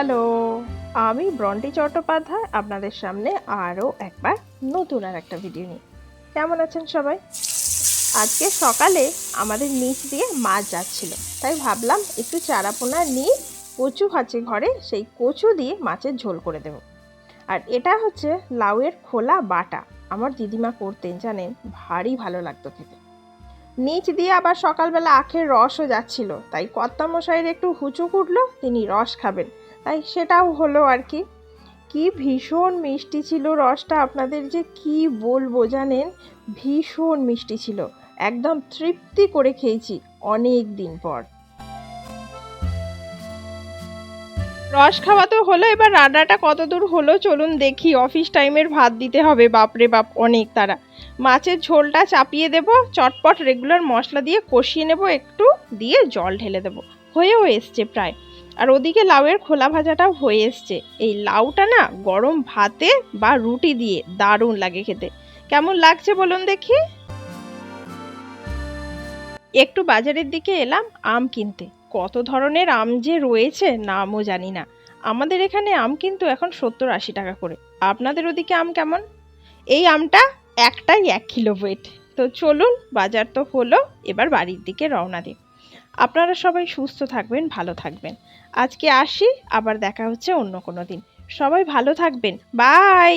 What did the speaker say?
Hello, আমি Brontë Chattopadhyay, আপনাদের সামনে আরও একবার নতুন আর একটা ভিডিও নিয়ে। কেমন আছেন সবাই? আজকে সকালে আমাদের নিচ দিয়ে মাছ যাচ্ছিল, তাই ভাবলাম একটু চারাপোনা নিয়ে কচু আছে ঘরে সেই কচু দিয়ে মাছের ঝোল করে দেব। আর এটা হচ্ছে লাউয়ের খোলা বাটা, আমার দিদিমা করতেন, জানেন, ভারী ভালো লাগতো খেতে। নিচ দিয়ে আবার সকালবেলা আখের রসও যাচ্ছিল, তাই কর্তামশাইয়ের একটু হুচুক উঠল, তিনি রস খাবেন। সেটাও হলো আর কি। কি ভীষণ মিষ্টি ছিল রসটা, আপনাদের যে কি বলব জানেন? ভীষণ মিষ্টি ছিল। একদম তৃপ্তি করে খেয়েছি অনেক দিন পর। রস খাওয়া তো হলো, এবার রান্নাটা কত দূর হলো চলুন দেখি। অফিস টাইমের ভাত দিতে হবে, বাপরে বাপ, অনেক তারা মাছের ঝোলটা চাপিয়ে দেব, চটপট রেগুলার মশলা দিয়ে কষিয়ে নেব, একটু দিয়ে জল ঢেলে দেব। হয়েও এসছে প্রায়। আর ওদিকে লাউয়ের খোলা ভাজাটাও হয়ে এসছে। এই লাউটা না গরম ভাতে বা রুটি দিয়ে দারুণ লাগে খেতে। কেমন লাগছে বলুন দেখি? একটু বাজারের দিকে এলাম, আম কিনতে। কত ধরনের আম যে রয়েছে নামও জানি না। আমাদের এখানে আম কিন্তু এখন সত্তর আশি টাকা করে। আপনাদের ওদিকে আম কেমন? এই আমটা একটাই এক কিলো ওয়েট তো চলুন, বাজার তো হলো, এবার বাড়ির দিকে রওনা দিই। আপনারা সবাই সুস্থ থাকবেন, ভালো থাকবেন। আজকে আসি, আবার দেখা হচ্ছে অন্য কোনো দিন। সবাই ভালো থাকবেন। বাই!